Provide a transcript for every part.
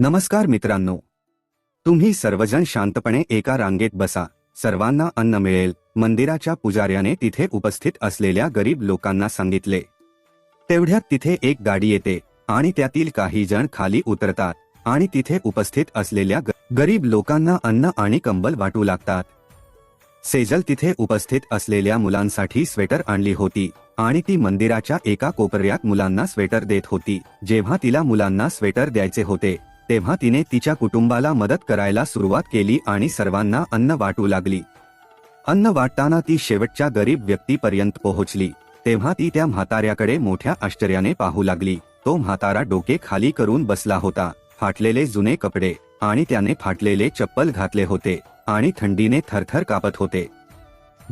नमस्कार मित्रांनो. तुम्ही सर्वजण शांतपणे एका रांगेत बसा. सर्वांना अन्न मिळेल. मंदिराच्या पुजाऱ्याने तिथे उपस्थित असलेल्या गरीब लोकांना सांगितले. तेवढ्यात तिथे एक गाडी येते आणि त्यातील काही जण खाली उतरतात आणि तिथे उपस्थित असलेल्या ग- गरीब लोकांना अन्न आणि कंबल वाटू लागतात. सेजल तिथे उपस्थित असलेल्या मुलांसाठी स्वेटर आणली होती आणि ती मंदिराच्या एका कोपऱ्यात मुलांना स्वेटर देत होती. जेव्हा तिला मुलांना स्वेटर द्यायचे होते तेव्हा तिने तिच्या कुटुंबाला मदत करायला सुरुवात केली आणि सर्वांना अन्न वाटू लागली. अन्न वाटताना ती शेवटच्या गरीब व्यक्तीपर्यंत पोहोचली. तेव्हा ती त्या म्हाताऱ्याकडे मोठ्या आश्चर्याने पाहू लागली. तो म्हातारा डोके खाली करून बसला होता. फाटलेले जुने कपडे आणि त्याने फाटलेले चप्पल घातले होते आणि थंडीने थरथर कापत होते.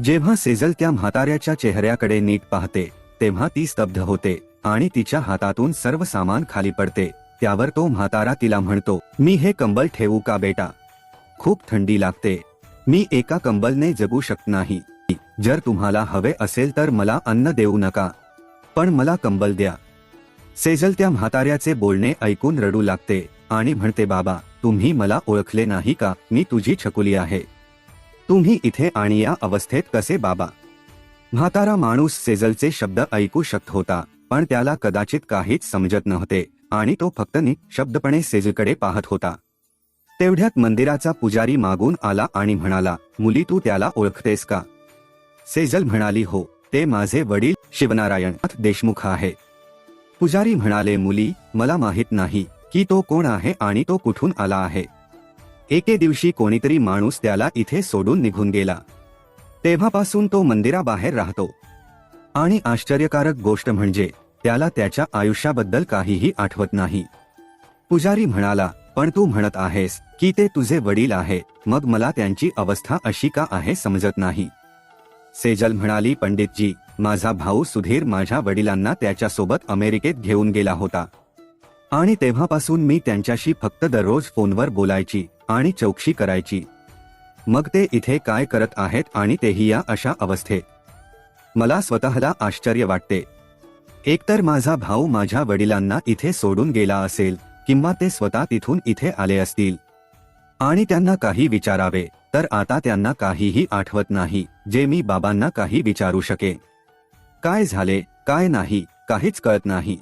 जेव्हा सेजल त्या म्हाताऱ्याच्या चेहऱ्याकडे नीट पाहते तेव्हा ती स्तब्ध होते आणि तिच्या हातातून सर्व सामान खाली पडते. त्यावर तो म्हातारा तिला म्हणतो मी हे कंबल ठेवू का बेटा? खूप थंडी लागते. मी एका कंबलने जगू शकत नाही जर तुम्हाला हवे असेल तर मला अन्न देऊ नका. पण मला कंबल द्या. सेजल त्या म्हाताऱ्याचे बोलणे ऐकून रडू लागते आणि म्हणते बाबा तुम्ही मला ओळखले नाही का? मी तुझी छकुली आहे. तुम्ही इथे आणि या अवस्थेत कसे बाबा? म्हातारा माणूस सेजलचे शब्द ऐकू शकत होता पण त्याला कदाचित काहीच समजत नव्हते. आणि तो फक्त शब्दपणे सेजकडे पाहत होता. तेवढ्यात मंदिराचा पुजारी मागून आला आणि म्हणाला मुली तू त्याला ओळखतेस का? सेजल म्हणाली हो ते माझे वडील शिवनारायण देशमुख आहे. पुजारी म्हणाले मुली मला माहीत नाही की तो कोण आहे आणि तो कुठून आला आहे. एके दिवशी कोणीतरी माणूस त्याला इथे सोडून निघून गेला. तेव्हापासून तो मंदिराबाहेर राहतो. आणि आश्चर्यकारक गोष्ट म्हणजे त्याला त्याच्या आयुष्याबद्दल काहीही आठवत नाही. पुजारी म्हणाला पण तू म्हणत आहेस की ते तुझे वडील आहे मग मला त्यांची अवस्था अशी का आहे समजत नाही. सेजल म्हणाली पंडितजी माझा भाऊ सुधीर माझ्या वडिलांना त्याच्यासोबत अमेरिकेत घेऊन गेला होता. आणि तेव्हापासून मी त्यांच्याशी फक्त दररोज फोनवर बोलायची आणि चौकशी करायची. मग ते इथे काय करत आहेत आणि तेही या अशा अवस्थेत. मला स्वतःला आश्चर्य वाटते एकतर माझा भाऊ माझ्या वडिलांना इथे सोडून गेला असेल किंवा ते स्वतः तिथून इथे आले असतील. आणि त्यांना काही विचारावे तर आता त्यांना काहीही आठवत नाही जे मी बाबांना काही विचारू शके काय झाले काय नाही काहीच कळत नाही.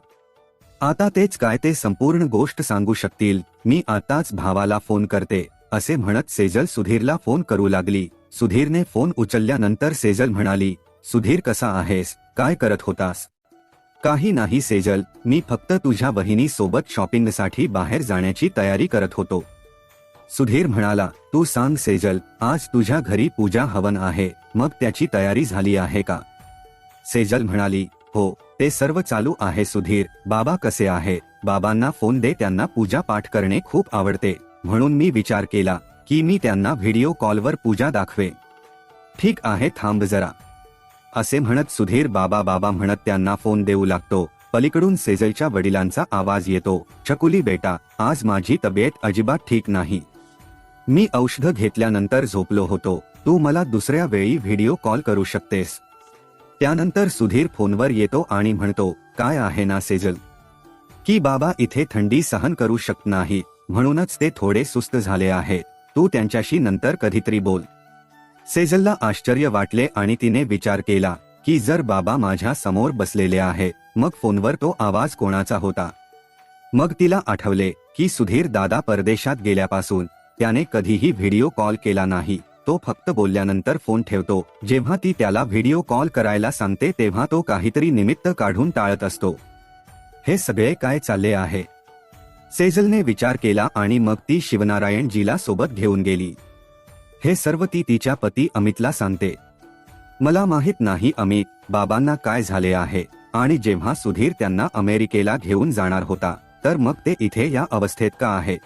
आता तेच काय ते संपूर्ण गोष्ट सांगू शकतील मी आताच भावाला फोन करते असे म्हणत सेजल सुधीरला फोन करू लागली. सुधीरने फोन उचलल्यानंतर सेजल म्हणाली सुधीर कसा आहेस काय करत होतास? काही नाही सेजल मी फक्त तुझ्या बहिणी सोबत शॉपिंगसाठी बाहेर जाण्याची तयारी करत होतो. सुधीर म्हणाला तू सांग सेजल आज तुझ्या घरी पूजा हवन आहे मग त्याची तयारी झाली आहे का? सेजल म्हणाली हो ते सर्व चालू आहे सुधीर बाबा कसे आहे? बाबांना फोन दे त्यांना पूजा पाठ करणे खूप आवडते म्हणून मी विचार केला की मी त्यांना व्हिडिओ कॉलवर पूजा दाखवे. ठीक आहे थांब जरा. असे म्हणत सुधीर बाबा बाबा म्हणत त्यांना फोन देऊ लागतो. पलीकडून सेजलच्या वडिलांचा आवाज येतो चकुली बेटा आज माझी तब्येत अजिबात ठीक नाही. मी औषध घेतल्यानंतर झोपलो होतो. तू मला दुसऱ्या वेळी व्हिडिओ कॉल करू शकतेस. त्यानंतर सुधीर फोनवर येतो आणि म्हणतो काय आहे ना सेजल? की बाबा इथे थंडी सहन करू शकत नाही म्हणूनच ते थोडे सुस्त झाले आहे तू त्यांच्याशी नंतर कधीतरी बोल. सेजलला आश्चर्य वाटले आणि तिने विचार केला की जर बाबा माझ्यासमोर बसलेले आहे मग फोनवर तो आवाज कोणाचा होता? मग तिला आठवले की सुधीर दादा परदेशात गेल्यापासून त्याने कधीही व्हिडिओ कॉल केला नाही तो फक्त बोलल्यानंतर फोन ठेवतो जेव्हा ती त्याला व्हिडिओ कॉल करायला सांगते तेव्हा तो काहीतरी निमित्त काढून टाळत असतो. हे सगळे काय चालले आहे? सेजलने विचार केला आणि मग ती शिवनारायणजीला सोबत घेऊन गेली. हे सर्व ती तिच्या पती अमितला सांगते. मला माहीत नाही अमित बाबांना काय झाले आहे आणि जेव्हा सुधीर त्यांना अमेरिकेला घेऊन जाणार होता तर मग ते इथे या अवस्थेत का आहे?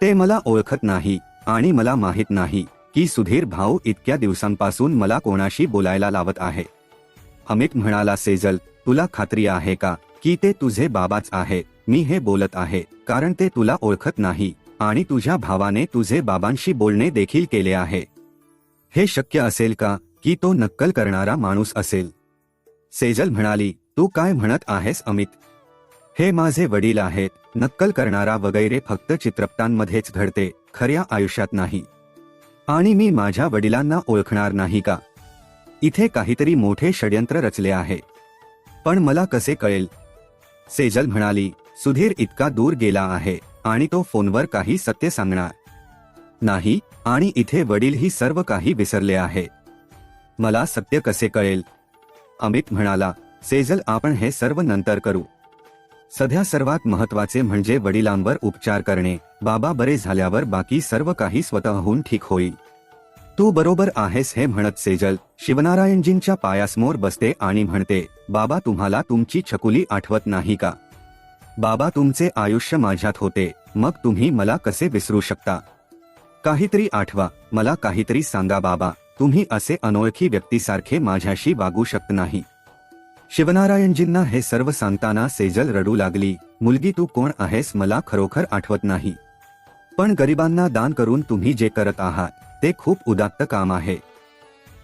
ते मला ओळखत नाही आणि मला माहीत नाही की सुधीर भाऊ इतक्या दिवसांपासून मला कोणाशी बोलायला लावत आहे. अमित म्हणाला सेजल तुला खात्री आहे का की ते तुझे बाबाच आहे? मी हे बोलत आहे कारण ते तुला ओळखत नाही. आणि तुझ्या भावाने तुझे बाबांशी बोलणे देखील केले आहे. हे शक्य असेल का की तो नक्कल करणारा माणूस असेल? सेजल म्हणाली तू काय म्हणत आहेस अमित? हे माझे वडील आहेत नक्कल करणारा वगैरे फक्त चित्रपटांमध्येच घडते खऱ्या आयुष्यात नाही. आणि मी माझ्या वडिलांना ओळखणार नाही का? इथे काहीतरी मोठे षडयंत्र रचले आहे. पण मला कसे कळेल? सेजल म्हणाली सुधीर इतका दूर गेला आहे. आणि तो फोनवर काही सत्य सांगणार. नाही आणि इथे वडील ही सर्व काही विसरले आहे. मला सत्य कसे कळेल? अमित म्हणाला सेजल आपण हे सर्व नंतर करू. सध्या सर्वात महत्त्वाचे म्हणजे वडिलांवर उपचार करणे. बाबा बरे झाल्यावर बाकी सर्व काही स्वतःहून ठीक होईल. तू बरोबर आहेस हे म्हणत सेजल शिवनारायणजींच्या पायासमोर बसते आणि म्हणते बाबा तुम्हाला तुमची छकुली आठवत नाही का? बाबा तुमचे आयुष्य माझ्यात होते. मग तुम्ही मला कसे विसरू शकता? काहीतरी आठवा. मला काहीतरी सांगा बाबा. तुम्ही असे अनोळखी व्यक्तीसारखे माझ्याशी वागू शकत नाही. शिवनारायणजींना हे सर्व सांगताना सेजल रडू लागली. मुलगी तू कोण आहेस मला खरोखर आठवत नाही. पण गरिबांना दान करून तुम्ही जे करत आहात, ते खूप उदात्त काम आहे.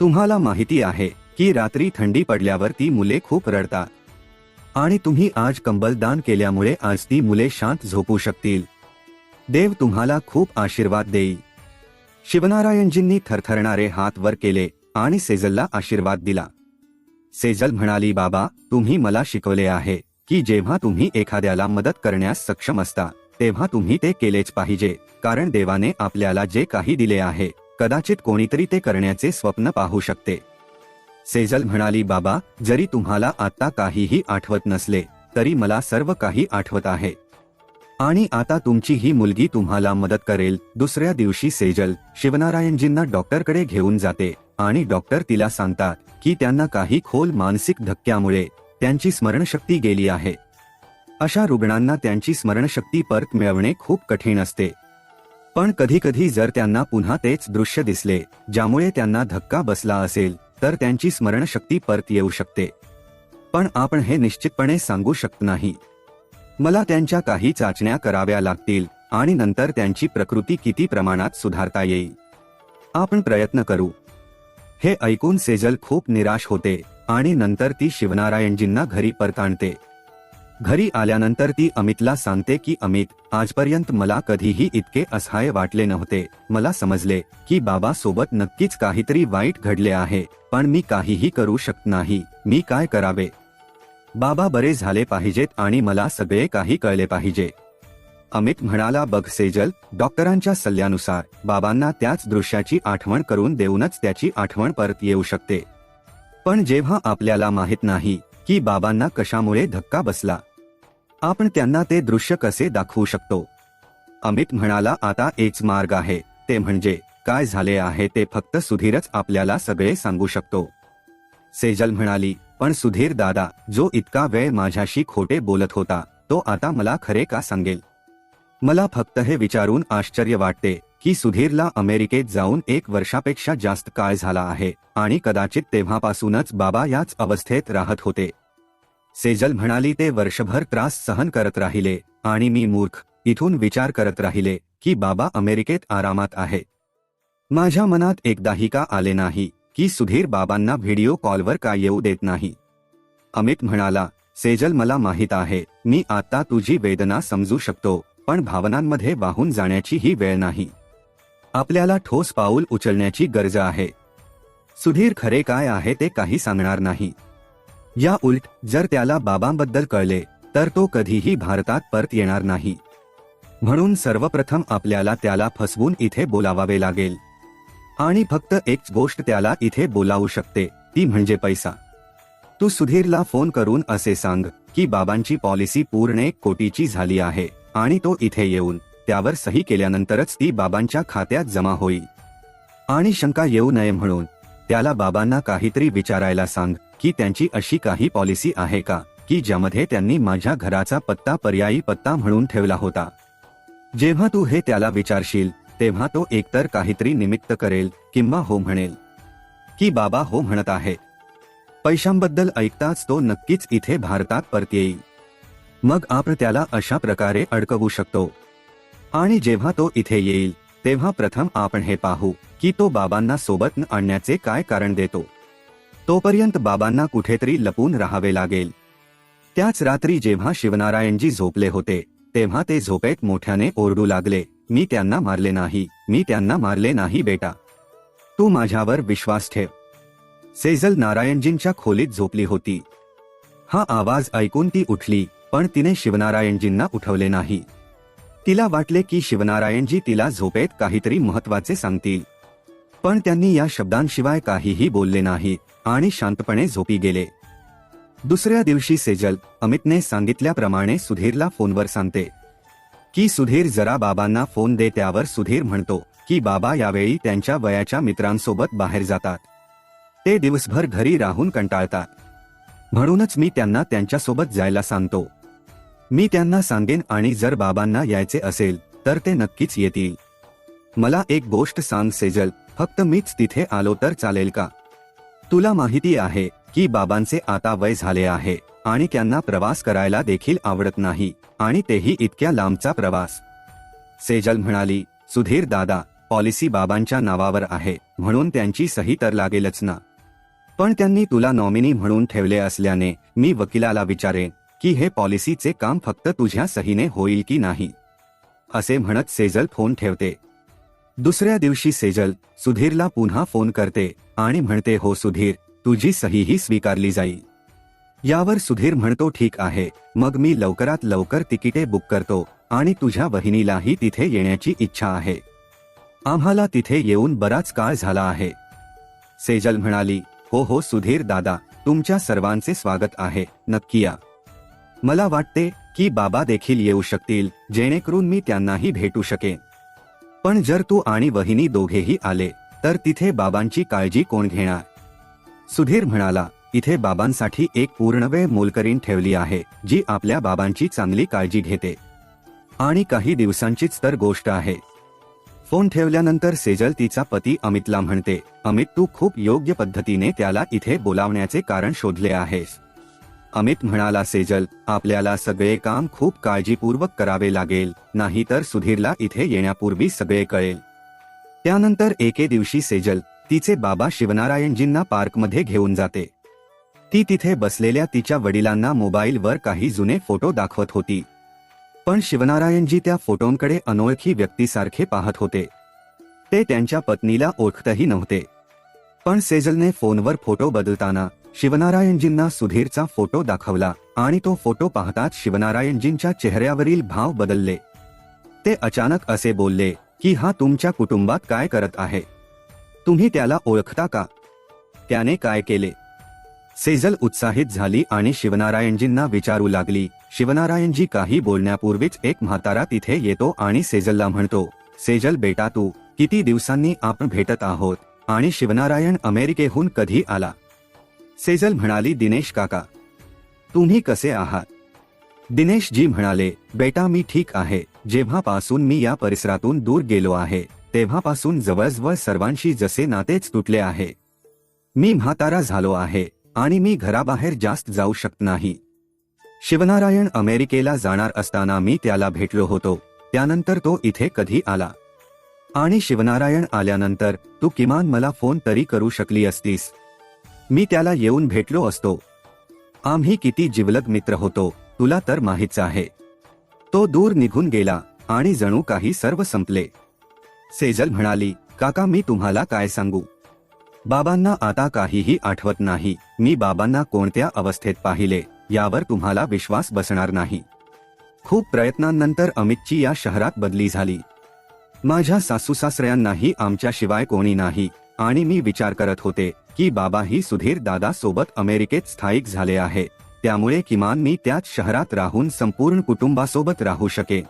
तुम्हाला माहिती आहे की रात्री थंडी पडल्यावर ती मुले खूप रडतात. आणि तुम्ही आज कंबल दान केल्यामुळे आज ती मुले शांत झोपू शकतील. देव तुम्हाला खूप आशीर्वाद देई शिवनारायणजींनी थरथरणारे हात वर केले आणि सेजलला आशीर्वाद दिला. सेजल म्हणाली बाबा तुम्ही मला शिकवले आहे की जेव्हा तुम्ही एखाद्याला मदत करण्यास सक्षम असता तेव्हा तुम्ही ते केलेच पाहिजे कारण देवाने आपल्याला जे काही दिले आहे कदाचित कोणीतरी ते करण्याचे स्वप्न पाहू शकते. सेजल म्हणाली बाबा जरी तुम्हाला आता काहीही आठवत नसले तरी मला सर्व काही आठवत आहे. आणि आता तुमची ही मुलगी तुम्हाला मदत करेल. दुसऱ्या दिवशी सेजल शिवनारायणजींना डॉक्टरकडे घेऊन जाते आणि डॉक्टर तिला सांगतात की त्यांना काही खोल मानसिक धक्क्यामुळे त्यांची स्मरणशक्ती गेली आहे. अशा रुग्णांना त्यांची स्मरणशक्ती परत मिळवणे खूप कठीण असते. पण कधीकधी जर त्यांना पुन्हा तेच दृश्य दिसले ज्यामुळे त्यांना धक्का बसला असेल तर त्यांची स्मरणशक्ती परत येऊ शकते. पण आपण हे निश्चितपणे सांगू शकत नाही. मला त्यांच्या काही चाचण्या कराव्या लागतील आणि नंतर त्यांची प्रकृती किती प्रमाणात सुधारता येईल. आपण प्रयत्न करू. हे ऐकून सेजल खूप निराश होते आणि नंतर ती शिवनारायणजींना घरी परत आणते. घरी आल्यानंतर ती अमितला सांगते की अमित आजपर्यंत मला कधीही इतके असहाय वाटले नव्हते. मला समजले की बाबा सोबत नक्कीच काहीतरी वाईट घडले आहे पण मी काहीही करू शकत नाही. मी काय करावे? बाबा बरे झाले पाहिजेत आणि मला सगळे काही कळले पाहिजे. अमित म्हणाला बघ सेजल डॉक्टरांच्या सल्ल्यानुसार बाबांना त्याच दृश्याची आठवण करून देऊनच त्याची आठवण परत येऊ शकते. पण जेव्हा आपल्याला माहीत नाही की बाबांना कशामुळे धक्का बसला? आपण त्यांना ते दृश्य कसे दाखवू शकतो? अमित म्हणाला आता एक मार्ग आहे. ते म्हणजे काय झाले आहे ते फक्त सुधीरच आपल्याला सगळे सांगू शकतो. सेजल म्हणाली पण सुधीर दादा जो इतका वेळ माझ्याशी खोटे बोलत होता तो आता मला खरे का सांगेल? मला फक्त हे विचारून आश्चर्य वाटते. की सुधीरला अमेरिकेत जाऊन एक वर्षापेक्षा जास्त काळ झाला आहे आणि कदाचित तेव्हापासूनच बाबा याच अवस्थेत राहत होते. सेजल म्हणाली ते वर्षभर त्रास सहन करत राहिले आणि मी मूर्ख. इथून विचार करत राहिले की बाबा अमेरिकेत आरामात आहे. माझ्या मनात एकदाही का आले नाही की सुधीर बाबांना व्हिडिओ कॉलवर का येऊ देत नाही? अमित म्हणाला सेजल मला माहीत आहे मी आता तुझी वेदना समजू शकतो पण भावनांमध्ये वाहून जाण्याची ही वेळ नाही. आपल्याला ठोस पाऊल उचलण्याची गरज आहे. सुधीर खरे काय आहे ते काही सांगणार नाही. या उलट जर त्याला बाबांबद्दल कळले तर तो कधीही भारतात परत येणार नाही. म्हणून सर्वप्रथम आपल्याला त्याला फसवून इथे बोलावावे लागेल. आणि फक्त एक गोष्ट त्याला इथे बोलावू शकते ती म्हणजे पैसा. तू सुधीरला फोन करून असे सांग की बाबांची पॉलिसी पूर्ण एक कोटीची झाली आहे आणि तो इथे येऊन त्यावर सही केल्यानंतरच ती बाबांच्या खात्यात जमा होईल आणि शंका येऊ नये म्हणून त्याला बाबांना काहीतरी विचारायला सांग की त्यांची अशी काही पॉलिसी आहे का की ज्यामध्ये त्यांनी माझ्या घराचा पत्ता पर्यायी पत्ता म्हणून ठेवला होता. जेव्हा तू हे त्याला विचारशील तेव्हा तो एकतर काहीतरी निमित्त करेल किंवा हो म्हणेल. की बाबा हो म्हणत आहे. पैशांबद्दल ऐकताच तो नक्कीच इथे भारतात परत येईल. मग आपण त्याला अशा प्रकारे अडकवू शकतो. आणि जेव्हा तो इथे येईल तेव्हा प्रथम आपण हे पाहू की तो बाबांना सोबत आणण्याचे काय कारण देतो. तोपर्यंत बाबांना कुठेतरी लपून राहावे लागेल. त्याच रात्री जेव्हा शिवनारायणजी झोपले होते तेव्हा ते झोपेत मोठ्याने ओरडू लागले मी त्यांना मारले नाही मी त्यांना मारले नाही बेटा. तू माझ्यावर विश्वास ठेव. सेजल नारायणजींच्या खोलीत झोपली होती. हा आवाज ऐकून ती उठली पण तिने शिवनारायणजींना उठवले नाही. तिला वाटले की शिवनारायणजी तिला झोपेत काहीतरी महत्त्वाचे सांगतील. पण त्यांनी या शब्दांशिवाय काहीही बोलले नाही आणि शांतपणे झोपी गेले. दुसऱ्या दिवशी सेजल अमितने सांगितल्याप्रमाणे सुधीरला फोनवर सांगते. की सुधीर जरा बाबांना फोन दे त्यावर सुधीर म्हणतो की बाबा यावेळी त्यांच्या वयाच्या मित्रांसोबत बाहेर जातात. ते दिवसभर घरी राहून कंटाळतात. म्हणूनच मी त्यांना त्यांच्यासोबत जायला सांगतो. मी त्यांना सांगेन आणि जर बाबांना यायचे असेल तर ते नक्कीच येतील. मला एक गोष्ट सांग सेजल फक्त मीच तिथे आलो तर चालेल का? तुला माहिती आहे की बाबांचे आता वय झाले आहे आणि त्यांना प्रवास करायला देखील आवडत नाही आणि तेही इतक्या लांबचा प्रवास. सेजल म्हणाली सुधीर दादा पॉलिसी बाबांच्या नावावर आहे म्हणून त्यांची सही तर लागेलच ना. पण त्यांनी तुला नॉमिनी म्हणून ठेवले असल्याने मी वकिलाला विचारेन. की हे पॉलिसीचे काम फक्त तुझ्या सहीने होईल की नाही? असे म्हणत सेजल फोन ठेवते. दुसऱ्या दिवशी सेजल सुधीरला पुन्हा फोन करते आणि म्हणते हो सुधीर तुझी सहीही स्वीकारली जाईल. यावर सुधीर म्हणतो ठीक आहे मग मी लवकरात लवकर तिकिटे बुक करतो आणि तुझ्या बहिणीलाही तिथे येण्याची इच्छा आहे. आम्हाला तिथे येऊन बराच काळ झाला आहे. सेजल म्हणाली हो हो सुधीर दादा तुमच्या सर्वांचे स्वागत आहे नक्की या. मला वाटते की बाबा देखील येऊ शकतील जेणेकरून मी त्यांनाही भेटू शकेन. पण जर तू आणि वहिनी दोघेही आले तर तिथे बाबांची काळजी कोण घेणार? सुधीर म्हणाला इथे बाबांसाठी एक पूर्णवेळ मोलकरीण ठेवली आहे जी आपल्या बाबांची चांगली काळजी घेते. आणि काही दिवसांचीच तर गोष्ट आहे. फोन ठेवल्यानंतर सेजल तिचा पती अमितला म्हणते अमित तू खूप योग्य पद्धतीने त्याला इथे बोलावण्याचे कारण शोधले आहेस. अमित म्हणाला सेजल आपल्याला सगळे काम खूप काळजीपूर्वक करावे लागेल नाहीतर सुधीरला इथे येण्यापूर्वी सगळे कळेल. त्यानंतर एके दिवशी सेजल तिचे बाबा शिवनारायणजींना पार्कमध्ये घेऊन जाते. ती तिथे बसलेल्या तिच्या वडिलांना मोबाईलवर काही जुने फोटो दाखवत होती. पण शिवनारायणजी त्या फोटोंकडे अनोळखी व्यक्तीसारखे पाहत होते. ते त्यांच्या पत्नीला ओळखतही नव्हते. पण सेजलने फोनवर फोटो बदलताना शिवनारायणजींना सुधीरचा फोटो दाखवला आणि तो फोटो पाहताच शिवनारायणजींच्या चेहऱ्यावरील भाव बदलले. ते अचानक असे बोलले की हा तुमच्या कुटुंबात काय करत आहे? तुम्ही त्याला ओळखता का? त्याने काय केले? सेजल उत्साहित झाली आणि शिवनारायणजींना विचारू लागली शिवनारायणजी काही बोलण्यापूर्वीच एक म्हातारा तिथे येतो आणि सेजलला म्हणतो सेजल बेटा तू किती दिवसांनी आपण भेटत आहोत आणि शिवनारायण अमेरिकेहून कधी आला? सेजल म्हणाली दिनेश काका तुम्ही कसे आहात? दिनेशजी म्हणाले बेटा मी ठीक आहे. जेव्हापासून मी या परिसरातून दूर गेलो आहे तेव्हापासून जवळजवळ सर्वांशी जसे नातेच तुटले आहे. मी म्हातारा झालो आहे आणि मी घराबाहेर जास्त जाऊ शकत नाही. शिवनारायण अमेरिकेला जाणार असताना मी त्याला भेटलो होतो. त्यानंतर तो इथे कधी आला? आणि शिवनारायण आल्यानंतर तू किमान मला फोन तरी करू शकली असतीस. मी त्याला येऊन भेटलो असतो. आम्ही किती जिवलग मित्र होतो तुला तर माहीतच आहे. तो दूर निघून गेला आणि जणू काही सर्व संपले. सेजल म्हणाली काका मी तुम्हाला काय सांगू? बाबांना आता काहीही आठवत नाही. मी बाबांना कोणत्या अवस्थेत पाहिले यावर तुम्हाला विश्वास बसणार नाही. खूप प्रयत्नांनंतर अमितची या शहरात बदली झाली. माझ्या सासूसासऱ्यांनाही आमच्याशिवाय कोणी नाही आणि मी विचार करत होते की बाबाही सुधीर दादा सोबत अमेरिकेत स्थायिक झाले आहे. त्यामुळे किमान मी त्याच शहरात राहून संपूर्ण कुटुंबासोबत राहू शके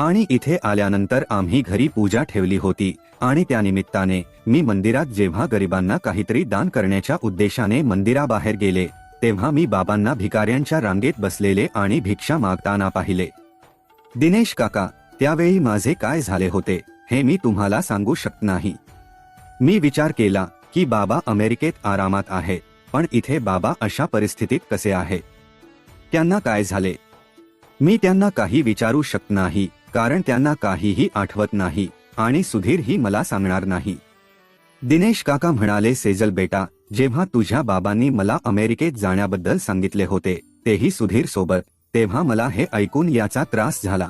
आणि इथे आल्यानंतर आम्ही घरी पूजा ठेवली होती. आणि त्यानिमित्ताने मी मंदिरात जेव्हा गरिबांना काहीतरी दान करण्याच्या उद्देशाने मंदिराबाहेर गेले तेव्हा मी बाबांना भिकाऱ्यांच्या रांगेत बसलेले आणि भिक्षा मागताना पाहिले. दिनेश काका त्यावेळी माझे काय झाले होते हे मी तुम्हाला सांगू शकत नाही. मी विचार केला की बाबा अमेरिकेत आरामात आहे पण इथे बाबा अशा परिस्थितीत कसे आहे? त्यांना काय झाले? मी त्यांना काही विचारू शकत नाही कारण त्यांना काहीही आठवत नाही आणि सुधीर ही मला सांगणार नाही. दिनेश काका म्हणाले सेजल बेटा जेव्हा तुझ्या बाबांनी मला अमेरिकेत जाण्याबद्दल सांगितले होते तेही सुधीर सोबत तेव्हा मला हे ऐकून याचा त्रास झाला.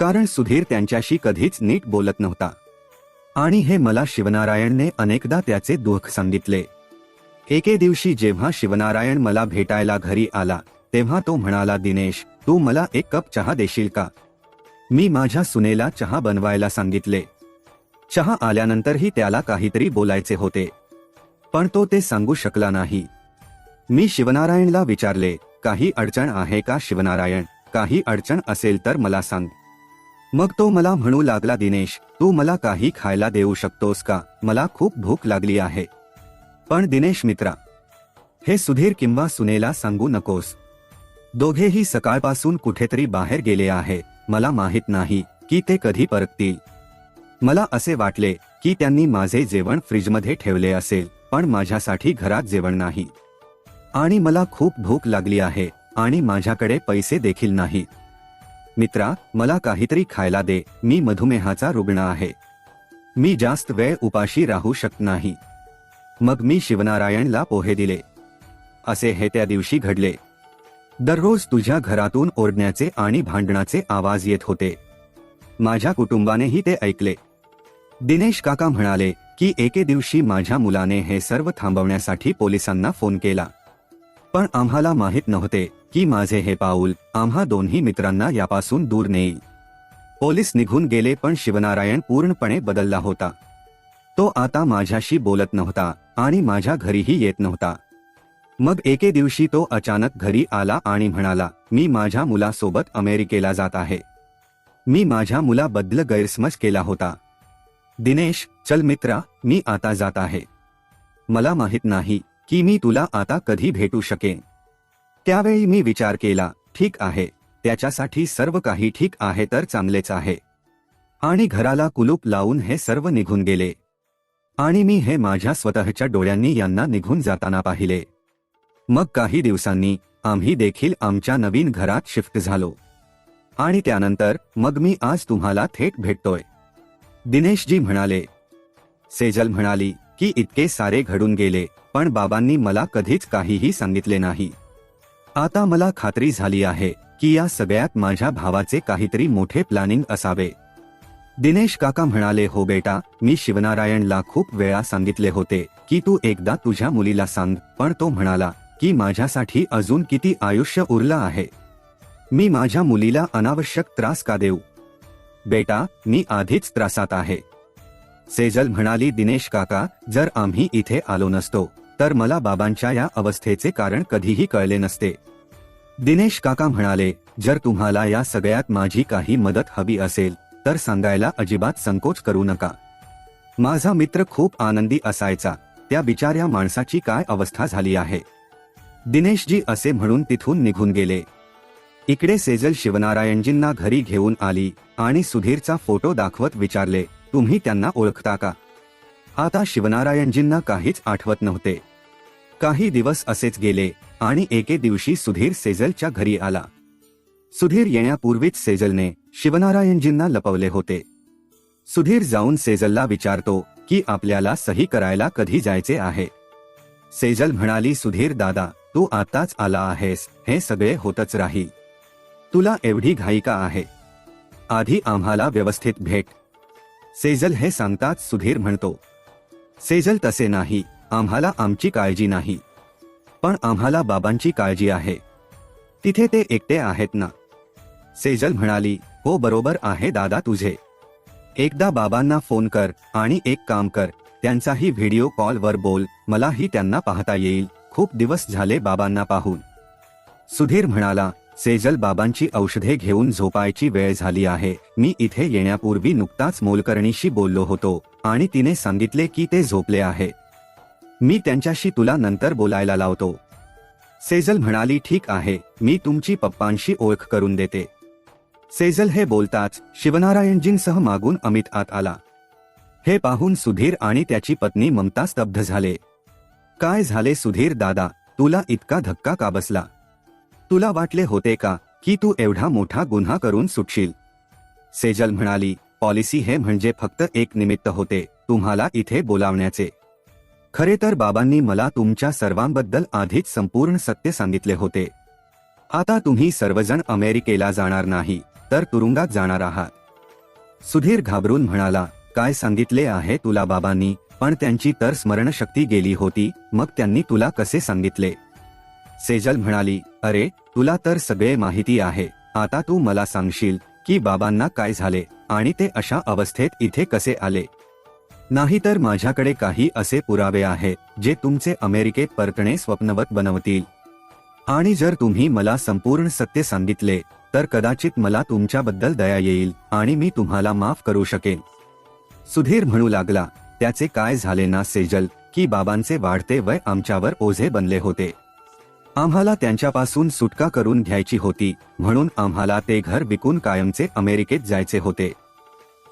कारण सुधीर त्यांच्याशी कधीच नीट बोलत नव्हता. आणि हे मला शिवनारायणने अनेकदा त्याचे दुःख सांगितले. एके दिवशी जेव्हा शिवनारायण मला भेटायला घरी आला तेव्हा तो म्हणाला दिनेश तू मला एक कप चहा देशील का? मी माझ्या सुनेला चहा बनवायला सांगितले. चहा आल्यानंतरही त्याला काहीतरी बोलायचे होते. पण तो ते सांगू शकला नाही. मी शिवनारायणला विचारले काही अडचण आहे का शिवनारायण? काही अडचण असेल तर मला सांग. मग तो मला म्हणू लागला दिनेश तू मला काही खायला देऊ शकतोस का? मला खूप भूक लागली आहे. पण दिनेश मित्रा हे सुधीर किंवा सुनेला सांगू नकोस. दोघेही सकाळपासून कुठेतरी बाहेर गेले आहे. मला माहीत नाही की ते कधी परततील. मला असे वाटले की त्यांनी माझे जेवण फ्रीजमध्ये ठेवले असेल पण माझ्यासाठी घरात जेवण नाही. आणि मला खूप भूक लागली आहे आणि माझ्याकडे पैसे देखील नाही मित्रा मला काहीतरी खायला दे. मी मधुमेहाचा रुग्ण आहे. मी जास्त वेळ उपाशी राहू शकत नाही. मग मी शिवनारायणला पोहे दिले. असे हे त्या दिवशी घडले. दररोज तुझ्या घरातून ओरडण्याचे आणि भांडणाचे आवाज येत होते. माझ्या कुटुंबानेही ते ऐकले. दिनेश काका म्हणाले की एके दिवशी माझ्या मुलाने हे सर्व थांबवण्यासाठी पोलिसांना फोन केला. पण आम्हाला माहीत नव्हते. की माझे हे पाऊल आम्हा दोन्ही मित्रांना यापासून दूर नेईल. पोलीस निघून गेले पण शिवनारायण पूर्णपणे बदलला होता. तो आता माझ्याशी बोलत नव्हता आणि माझ्या घरीही येत नव्हता. मग एके दिवशी तो अचानक घरी आला आणि म्हणाला मी माझ्या मुलासोबत अमेरिकेला जात आहे. मी माझ्या मुलाबद्दल गैरसमज केला होता. दिनेश चल मित्रा मी आता जात आहे. मला माहीत नाही की मी तुला आता कधी भेटू शकेन. त्यावेळी मी विचार केला ठीक आहे त्याच्यासाठी सर्व काही ठीक आहे तर चांगलेच आहे. आणि घराला कुलूप लावून हे सर्व निघून गेले. आणि मी हे माझ्या स्वतःच्या डोळ्यांनी यांना निघून जाताना पाहिले. मग काही दिवसांनी आम्ही देखील आमच्या नवीन घरात शिफ्ट झालो. आणि त्यानंतर मग मी आज तुम्हाला थेट भेटतोय. दिनेशजी म्हणाले सेजल म्हणाली की इतके सारे घडून गेले पण बाबांनी मला कधीच काहीही सांगितले नाही. आता मला खात्री झाली आहे की या सगळ्यात माझ्या भावाचे काहीतरी मोठे प्लॅनिंग असावे. दिनेश काका म्हणाले हो बेटा मी शिवनारायणला खूप वेळा सांगितले होते की तू एकदा तुझ्या मुलीला सांग पण तो म्हणाला की माझ्यासाठी अजून किती आयुष्य उरलं आहे. मी माझ्या मुलीला अनावश्यक त्रास का देऊ? बेटा मी आधीच त्रासात आहे. सेजल म्हणाली दिनेश काका जर आम्ही इथे आलो नसतो तर मला बाबांच्या या अवस्थेचे कारण कधीही कळले नसते. दिनेश काका म्हणाले जर तुम्हाला या सगळ्यात माझी काही मदत हवी असेल तर सांगायला अजिबात संकोच करू नका. माझा मित्र खूप आनंदी असायचा. त्या बिचाऱ्या माणसाची काय अवस्था झाली आहे? दिनेशजी असे म्हणून तिथून निघून गेले. इकडे सेजल शिवनारायणजींना घरी घेऊन आली आणि सुधीरचा फोटो दाखवत विचारले तुम्ही त्यांना ओळखता का? आता शिवनारायणजींना काहीच आठवत नव्हते. काही दिवस असेच गेले आणि एके दिवशी सुधीर सेजलच्या घरी आला. सुधीर येण्यापूर्वीच सेजलने शिवनारायणजींना लपवले होते. सुधीर जाऊन सेजलला विचारतो की आपल्याला सही करायला कधी जायचे आहे? सेजल म्हणाली सुधीर दादा तू आताच आला आहेस हे सगळे होतच राही. तुला एवढी घाई का आहे? आधी आम्हाला व्यवस्थित भेट. सेजल हे सांगताच सुधीर म्हणतो सेजल तसे नाही. आम्हाला आमची काळजी नाही. पण आम्हाला बाबांची काळजी आहे. तिथे ते एकटे आहेत ना. सेजल म्हणाली हो बरोबर आहे दादा तुझे. एकदा बाबांना फोन कर आणि एक काम कर. त्यांचाही व्हिडिओ कॉलवर बोल. मलाही त्यांना पाहता येईल. खूप दिवस झाले बाबांना पाहून. सुधीर म्हणाला सेजल बाबांची औषधे घेऊन झोपायची वेळ झाली आहे. मी इथे येण्यापूर्वी नुकताच मोलकर्णीशी बोललो होतो आणि तिने सांगितले की ते झोपले आहे. मी त्यांच्याशी तुला नंतर बोलायला लावतो. सेजल म्हणाली ठीक आहे. मी तुमची पप्पांशी ओळख करून देते. सेजल हे बोलताच शिवनारायणजींसह मागून अमित आत आला. हे पाहून सुधीर आणि त्याची पत्नी ममता स्तब्ध झाले. काय झाले सुधीर दादा? तुला इतका धक्का का बसला? तुला वाटले होते का की तू एवढा मोठा गुन्हा करून सुटशील? सेजल म्हणाली पॉलिसी हे म्हणजे फक्त एक निमित्त होते तुम्हाला इथे बोलावण्याचे. खरे तर बाबांनी मला तुमच्या सर्वांबद्दल आधीच संपूर्ण सत्य सांगितले होते. आता तुम्ही सर्वजण अमेरिकेला जाणार नाही तर तुरुंगात जाणार आहात. सुधीर घाबरून म्हणाला काय सांगितले आहे तुला बाबांनी पण त्यांची तर स्मरणशक्ती गेली होती मग त्यांनी तुला कसे सांगितले? सेजल म्हणाली अरे तुला तर सगळे माहिती आहे. आता तू मला सांगशील की बाबांना काय झाले आणि ते अशा अवस्थेत इथे कसे आले. नाहीतर माझ्याकडे काही असे पुरावे आहेत जे तुमचे अमेरिकेत परतणे स्वप्नवत बनवतील. आणि जर तुम्ही मला संपूर्ण सत्य सांगितले तर कदाचित मला तुमच्याबद्दल दया येईल आणि मी तुम्हाला माफ करू शकेन. सुधीर म्हणू लागला त्याचे काय झाले ना सेजल की बाबांचे वाढते वय आमच्यावर ओझे बनले होते. आम्हाला त्यांच्यापासून सुटका करून घ्यायची होती म्हणून आम्हाला ते घर विकून कायमचे अमेरिकेत जायचे होते.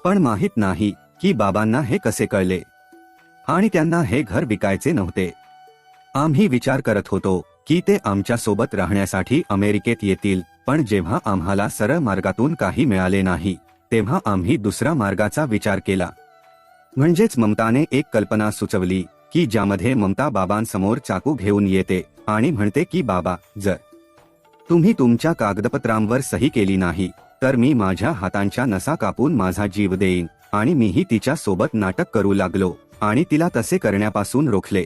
पण माहीत नाही की बाबांना हे कसे कळले. आणि त्यांना हे घर विकायचे नव्हते. आम्ही विचार करत होतो की ते आमच्यासोबत राहण्यासाठी अमेरिकेत येतील पण जेव्हा आम्हाला सरळ मार्गातून काही मिळाले नाही तेव्हा आम्ही दुसरा मार्गाचा विचार केला. म्हणजेच ममताने एक कल्पना सुचवली की ज्यामध्ये ममता बाबांसमोर चाकू घेऊन येते. आणि म्हणते की बाबा जर तुम्ही तुमच्या कागदपत्रांवर सही केली नाही तर मी माझ्या हातांच्या नसा कापून माझा जीव देईन आणि मीही तिच्या सोबत नाटक करू लागलो आणि तिला तसे करण्यापासून रोखले.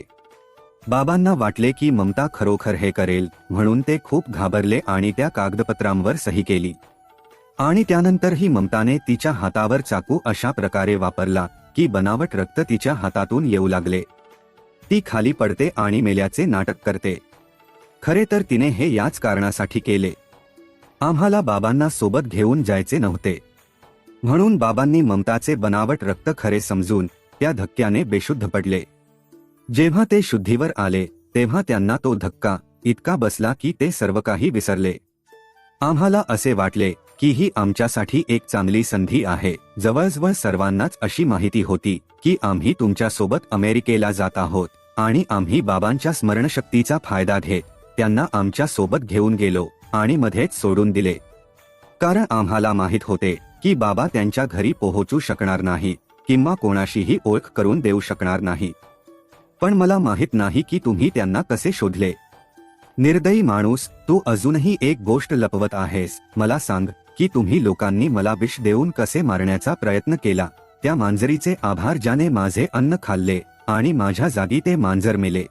बाबांना वाटले की ममता खरोखर हे करेल म्हणून ते खूप घाबरले आणि त्या कागदपत्रांवर सही केली. आणि त्यानंतरही ममताने तिच्या हातावर चाकू अशा प्रकारे वापरला की बनावट रक्त तिच्या हातातून येऊ लागले. ती खाली पडते आणि मेल्याचे नाटक करते. खरे तर तिने हे याच कारणासाठी केले. आम्हाला बाबांना सोबत घेऊन जायचे नव्हते. म्हणून बाबांनी ममताचे बनावट रक्त खरे समजून त्या धक्क्याने बेशुद्ध पडले. जेव्हा ते शुद्धीवर आले तेव्हा त्यांना तो धक्का इतका बसला की ते सर्व काही विसरले. आम्हाला असे वाटले की ही आमच्यासाठी एक चांगली संधी आहे. जवळजवळ सर्वांनाच अशी माहिती होती की आम्ही तुमच्यासोबत अमेरिकेला जात आहोत आणि आम्ही बाबांच्या स्मरणशक्तीचा फायदा घेत त्यांना आमच्यासोबत घेऊन गेलो आणि मध्येच सोडून दिले. कारण आम्हाला माहीत होते की बाबा त्यांच्या घरी पोहोचू शकणार नाही किंवा कोणाशीही ओळख करून देऊ शकणार नाही. पण मला माहीत नाही की तुम्ही त्यांना कसे शोधले. निर्दयी माणूस तू अजूनही एक गोष्ट लपवत आहेस. मला सांग की तुम्ही लोकांनी मला विष देऊन कसे मारण्याचा प्रयत्न केला. त्या मांजरीचे आभार ज्याने माझे अन्न खाल्ले आणि माझ्या जागी ते मांजर मेले.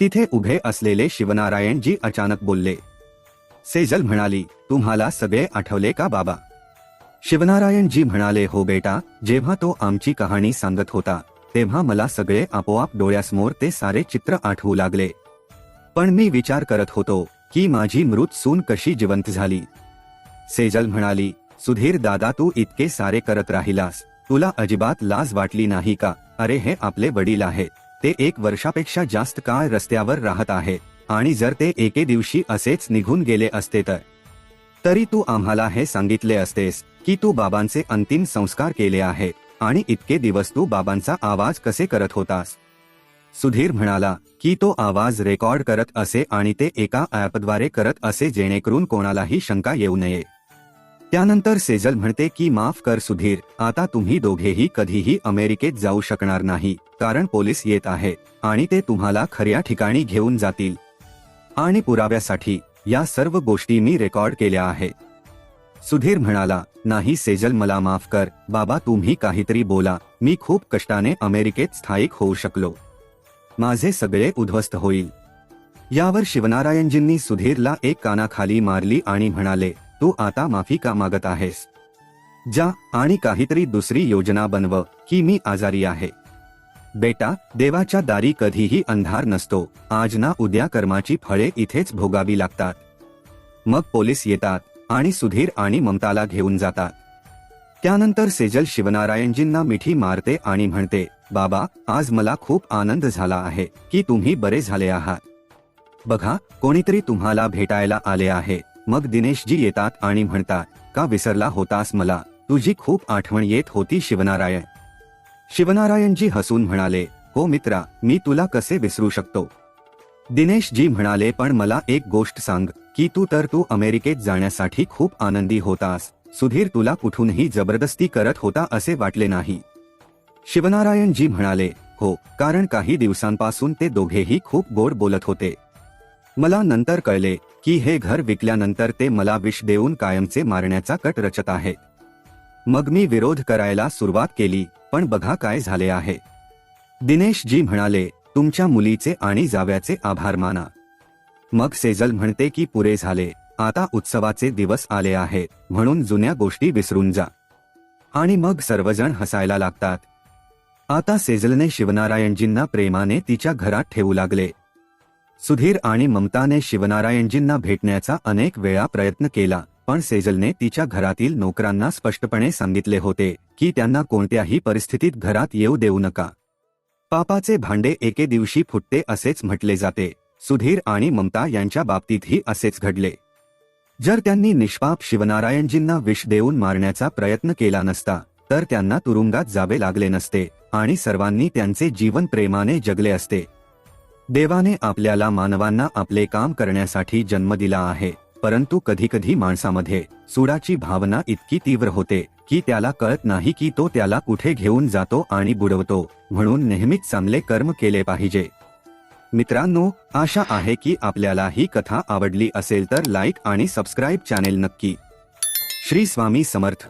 तिथे उभे असलेले शिवनारायणजी अचानक बोलले सेजल म्हणाली तुम्हाला सगळे आठवले का बाबा? शिवनारायणजी म्हणाले हो बेटा जेव्हा तो आमची कहाणी सांगत होता तेव्हा मला सगळे आपोआप डोळ्यासमोर ते सारे चित्र आठवू लागले. पण मी विचार करत होतो की माझी मृत सून कशी जिवंत झाली? सेजल म्हणाली सुधीर दादा तू इतके सारे करत राहिलास तुला अजिबात लाज वाटली नाही का? अरे हे आपले वडील आहेत. ते एक वर्षापेक्षा जास्त काळ रस्त्यावर राहत आहे आणि जर ते एके दिवशी असेच निघून गेले असते तर? तरी तू आम्हाला हे सांगितले असतेस की तू बाबांचे अंतिम संस्कार केले आहे आणि इतके दिवस तू बाबांचा आवाज कसे करत होतास? सुधीर म्हणाला की तो आवाज रेकॉर्ड करत असे आणि ते एका ॲपद्वारे करत असे जेणेकरून कोणालाही शंका येऊ नये. त्यानंतर सेजल म्हणते की माफ कर सुधीर आता तुम्ही दोघेही कधीही अमेरिकेत जाऊ शकणार नाही कारण पोलीस येत आहे आणि ते तुम्हाला खऱ्या ठिकाणी घेऊन जातील. आणि पुराव्यासाठी या सर्व गोष्टी मी रेकॉर्ड केल्या आहे सुधीर म्हणाला नाही सेजल मला माफ कर बाबा तुम्ही काहीतरी बोला मी खूप कष्टाने अमेरिकेत स्थायिक होऊ शकलो. माझे सगळे उद्ध्वस्त होईल. यावर शिवनारायणजींनी सुधीरला एक कानाखाली मारली आणि म्हणाले तू आता माफी का मागत आहेस? जा आणि काहीतरी दुसरी योजना बनव की मी आजारी आहे. बेटा देवाच्या दारी कधीही अंधार नसतो. आज ना उद्या कर्माची फळे इथेच भोगावी लागतात. मग पोलीस येतात आणि सुधीर आणि ममताला घेऊन जातात. त्यानंतर सेजल शिवनारायणजींना मिठी मारते आणि म्हणते बाबा आज मला खूप आनंद झाला आहे की तुम्ही बरे झाले आहात. बघा कोणीतरी तुम्हाला भेटायला आले आहे. मग दिनेशजी येतात आणि म्हणतात का विसरला होतास मला? तुझी खूप आठवण येत होती शिवनारायण. शिवनारायणजी हसून म्हणाले हो मित्रा मी तुला कसे विसरू शकतो? दिनेशजी म्हणाले पण मला एक गोष्ट सांग की तू तर तू अमेरिकेत जाण्यासाठी खूप आनंदी होतास. सुधीर तुला कुठूनही जबरदस्ती करत होता असे वाटले नाही. शिवनारायणजी म्हणाले हो कारण काही दिवसांपासून ते दोघेही खूप गोड बोलत होते. मला नंतर कळले की हे घर विकल्यानंतर ते मला विष देऊन कायमचे मारण्याचा कट रचत आहेत मग मी विरोध करायला सुरुवात केली पण बघा काय झाले आहे. दिनेशजी म्हणाले तुमच्या मुलीचे आणि जाव्याचे आभार माना. मग सेजल म्हणते की पुरे झाले आता उत्सवाचे दिवस आले आहेत म्हणून जुन्या गोष्टी विसरून जा. आणि मग सर्वजण हसायला लागतात. आता सेजलने शिवनारायणजींना प्रेमाने तिच्या घरात ठेवू लागले. सुधीर आणि ममताने शिवनारायणजींना भेटण्याचा अनेक वेळा प्रयत्न केला पण सेजलने तिच्या घरातील नोकरांना स्पष्टपणे सांगितले होते की त्यांना कोणत्याही परिस्थितीत घरात येऊ देऊ नका. पापाचे भांडे एके दिवशी फुटते असेच म्हटले जाते सुधीर आणि ममता यांच्या बाबतीतही असेच घडले. जर त्यांनी निष्पाप शिवनारायणजींना विष देऊन मारण्याचा प्रयत्न केला नसता तर त्यांना तुरुंगात जावे लागले नसते आणि सर्वांनी त्यांचे जीवन प्रेमाने जगले असते. देवाने आपल्याला मानवांना आपले काम करण्यासाठी जन्म दिला आहे परंतु कधीकधी माणसामध्ये सुडाची भावना इतकी तीव्र होते की त्याला कळत नाही की तो त्याला कुठे घेऊन जातो आणि बुडवतो म्हणून नेहमीच चांगले कर्म केले पाहिजे. मित्रांनो आशा आहे की आपल्याला ही कथा आवडली असेल तर लाईक आणि सबस्क्राईब चॅनेल नक्की. श्री स्वामी समर्थ.